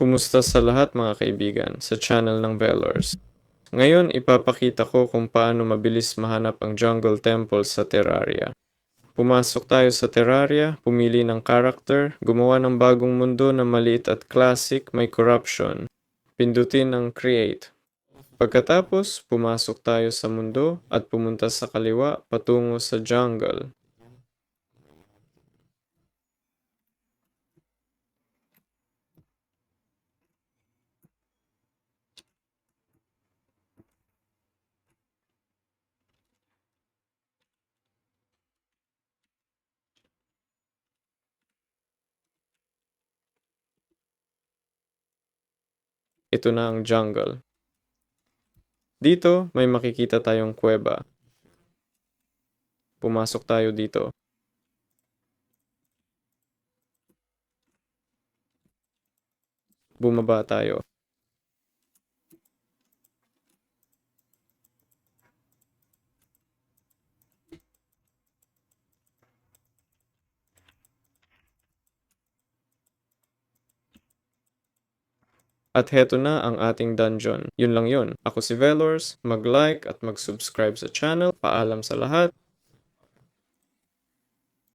Kumusta sa lahat mga kaibigan sa channel ng Velors? Ngayon ipapakita ko kung paano mabilis mahanap ang jungle temple sa Terraria. Pumasok tayo sa Terraria, pumili ng character, gumawa ng bagong mundo na maliit at classic, may corruption. Pindutin ang create. Pagkatapos, pumasok tayo sa mundo at pumunta sa kaliwa patungo sa jungle. Ito na ang jungle. Dito, may makikita tayong kuweba. Pumasok tayo dito. Bumaba tayo. At heto na ang ating dungeon. Yun lang yun. Ako si Velors, mag-like at mag-subscribe sa channel. Paalam sa lahat.